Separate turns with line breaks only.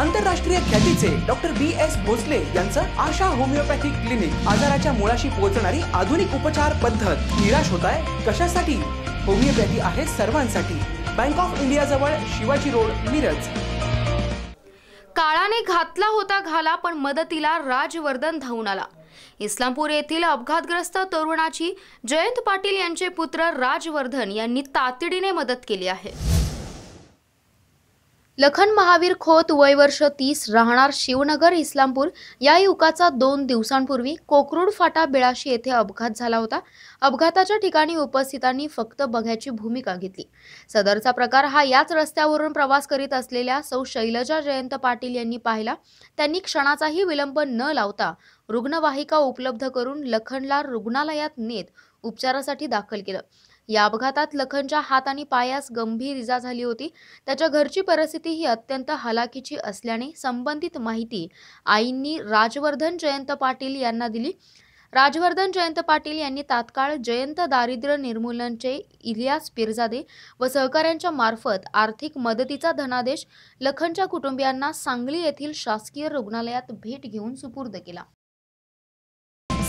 आंतरराष्ट्रीय ख्यातीचे doctor B S Bhosale यांचं आशा होमिओपॅथिक क्लिनिक आजाराच्या मुळाशी पोहोचणारी आधुनिक उपचार पद्धत. निराश होत आहे कशासाठी? होमिओपॅथी आहे सर्वांसाठी. बँक ऑफ इंडिया जवळ शिवाजी रोड मिरज.
काळाने घातला होता घाला पण मदतीला राजवर्धन धावून आला. इस्लामपूर येथील अपघातग्रस्त तरुणाची जयंत पाटील यांचे पुत्र राजवर्धन यांनी तातडीने मदत केली आहे. लखन महावीर खोत वय वर्ष तीस राहणार शिवनगर इस्लामपूर. या युवकाचा दोन दिवसांपूर्वी कोकरूड फाटा बेळाशी येथे अपघात झाला होता. अपघाताच्या ठिकाणी उपस्थितांनी फक्त बघ्याची भूमिका घेतली. सदरचा प्रकार हा याच रस्त्यावरून प्रवास करीत असलेल्या सौ शैलजा जयंत पाटील यांनी पाहिला. त्यांनी क्षणाचाही विलंब न लावता रुग्णवाहिका उपलब्ध करून लखनला रुग्णालयात नेत उपचारासाठी दाखल केलं. या अपघातात लखनच्या हात आणि पायास गंभीर इजा झाली होती. त्याच्या घरची परिस्थिती ही अत्यंत हलाखीची असल्याने संबंधित माहिती आईंनी राजवर्धन जयंत पाटील यांना दिली. राजवर्धन जयंत पाटील यांनी तात्काळ जयंत दारिद्र्य निर्मूलनचे इलियास पिरजादे व सहकाऱ्यांच्या मार्फत आर्थिक मदतीचा धनादेश लखनच्या कुटुंबियांना सांगली येथील शासकीय रुग्णालयात भेट घेऊन सुपूर्द केला.